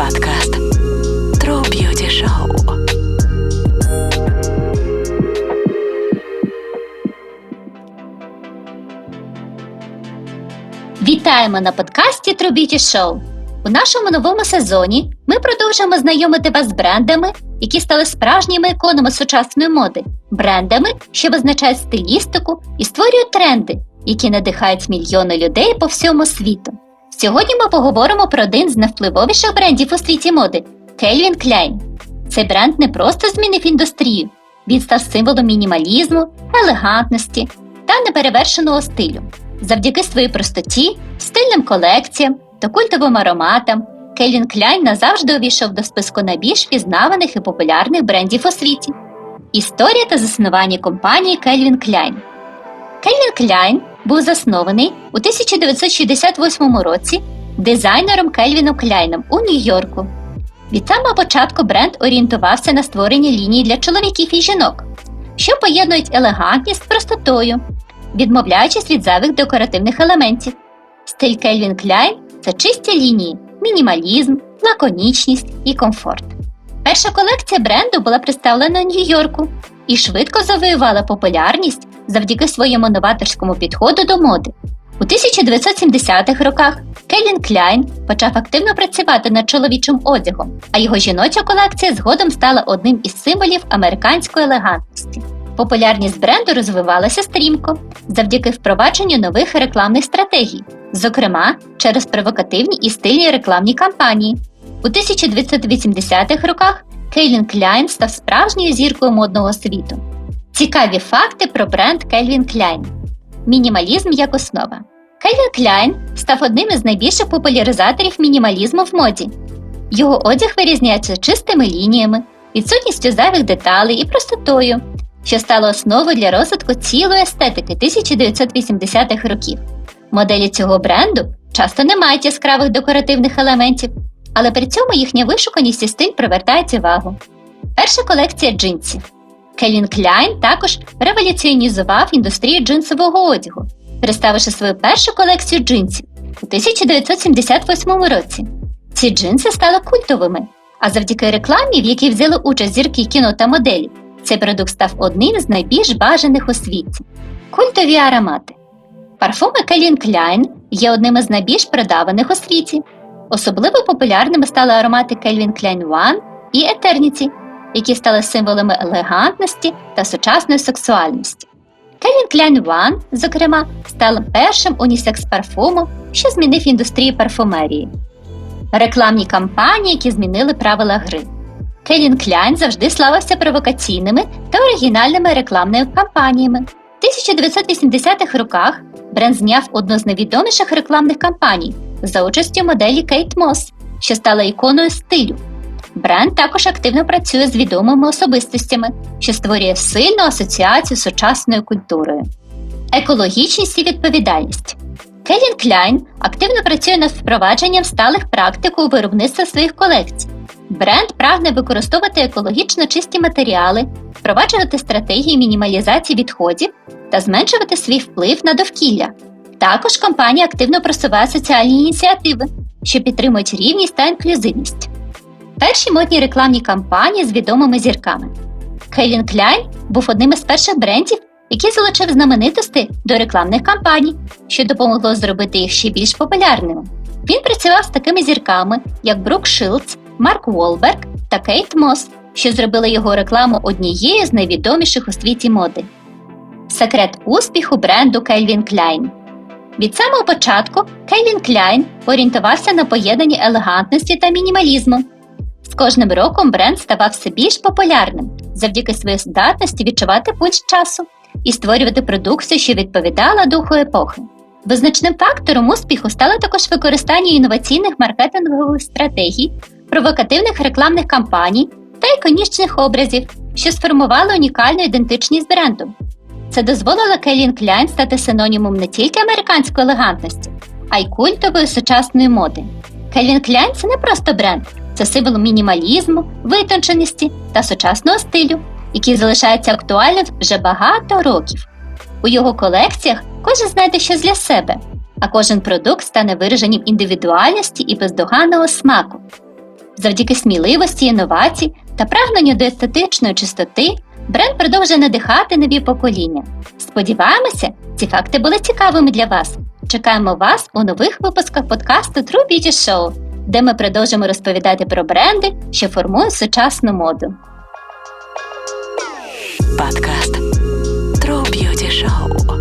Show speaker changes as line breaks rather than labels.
подкаст True Beauty Show.
Вітаємо на подкасті True Beauty Show. У нашому новому сезоні ми продовжуємо знайомити вас з брендами, які стали справжніми іконами сучасної моди, брендами, що визначають стилістику і створюють тренди, які надихають мільйони людей по всьому світу. Сьогодні ми поговоримо про один з найвпливовіших брендів у світі моди Calvin Klein. Цей бренд не просто змінив індустрію, він став символом мінімалізму, елегантності та неперевершеного стилю. Завдяки своїй простоті, стильним колекціям та культовим ароматам Calvin Klein назавжди увійшов до списку найбільш впізнаваних і популярних брендів у світі. Історія та заснування компанії Calvin Klein Calvin Klein був заснований у 1968 році дизайнером Кельвіном Кляйном у Нью-Йорку. Від самого початку бренд орієнтувався на створення ліній для чоловіків і жінок, що поєднують елегантність з простотою, відмовляючись від зайвих декоративних елементів. Стиль Кельвін Кляйн це чисті лінії, мінімалізм, лаконічність і комфорт. Перша колекція бренду була представлена у Нью-Йорку і швидко завоювала популярність завдяки своєму новаторському підходу до моди. У 1970-х роках Келін Кляйн почав активно працювати над чоловічим одягом, а його жіноча колекція згодом стала одним із символів американської елегантності. Популярність бренду розвивалася стрімко завдяки впровадженню нових рекламних стратегій, зокрема через провокативні і стильні рекламні кампанії. У 1980-х роках Кейлін Кляйн став справжньою зіркою модного світу. Цікаві факти про бренд Calvin Klein. Мінімалізм як основа. Calvin Klein став одним із найбільших популяризаторів мінімалізму в моді. Його одяг вирізняється чистими лініями, відсутністю зайвих деталей і простотою, що стало основою для розвитку цілої естетики 1980-х років. Моделі цього бренду часто не мають яскравих декоративних елементів, але при цьому їхня вишуканість і стиль привертають увагу. Перша колекція джинсів. Келін Кляйн також революціонізував індустрію джинсового одягу, представивши свою першу колекцію джинсів у 1978 році. Ці джинси стали культовими, а завдяки рекламі, в якій взяли участь зірки кіно та моделі, цей продукт став одним з найбільш бажаних у світі. Культові аромати. Парфуми Келін Кляйн є одним із найбільш продаваних у світі. Особливо популярними стали аромати Calvin Klein One і Eternity, які стали символами елегантності та сучасної сексуальності. Calvin Klein One, зокрема, став першим унісекс парфумом, що змінив індустрію парфумерії. Рекламні кампанії, які змінили правила гри. Calvin Klein завжди славився провокаційними та оригінальними рекламними кампаніями. В 1980-х роках бренд зняв одну з найвідоміших рекламних кампаній за участю моделі Кейт Мос, що стала іконою стилю. Бренд також активно працює з відомими особистостями, що створює сильну асоціацію з сучасною культурою. Екологічність і відповідальність. Келін Кляйн активно працює над впровадженням сталих практик у виробництві своїх колекцій. Бренд прагне використовувати екологічно чисті матеріали, впроваджувати стратегії мінімалізації відходів та зменшувати свій вплив на довкілля. Також компанія активно просуває соціальні ініціативи, що підтримують рівність та інклюзивність. Перші модні рекламні кампанії з відомими зірками. Calvin Klein був одним із перших брендів, який залучив знаменитості до рекламних кампаній, що допомогло зробити їх ще більш популярними. Він працював з такими зірками, як Брук Шилдс, Марк Уолберг та Кейт Мос, що зробили його рекламу однією з найвідоміших у світі моди. Секрет успіху бренду Calvin Klein від самого початку Calvin Klein орієнтувався на поєднанні елегантності та мінімалізму. Кожним роком бренд ставав все більш популярним завдяки своїй здатності відчувати пульс часу і створювати продукцію, що відповідала духу епохи. Визначним фактором успіху стало також використання інноваційних маркетингових стратегій, провокативних рекламних кампаній та іконічних образів, що сформували унікальну ідентичність бренду. Це дозволило Келін Кляйн стати синонімом не тільки американської елегантності, а й культової сучасної моди. Келін Кляйн це не просто бренд, це символ мінімалізму, витонченості та сучасного стилю, який залишається актуальним вже багато років. У його колекціях кожен знайде щось для себе, а кожен продукт стане вираженням індивідуальності і бездоганного смаку. Завдяки сміливості, інновацій та прагненню до естетичної чистоти бренд продовжує надихати нові покоління. Сподіваємося, ці факти були цікавими для вас. Чекаємо вас у нових випусках подкасту True Beauty Show де ми продовжимо розповідати про бренди, що формують сучасну моду.
Подкаст True Beauty Show.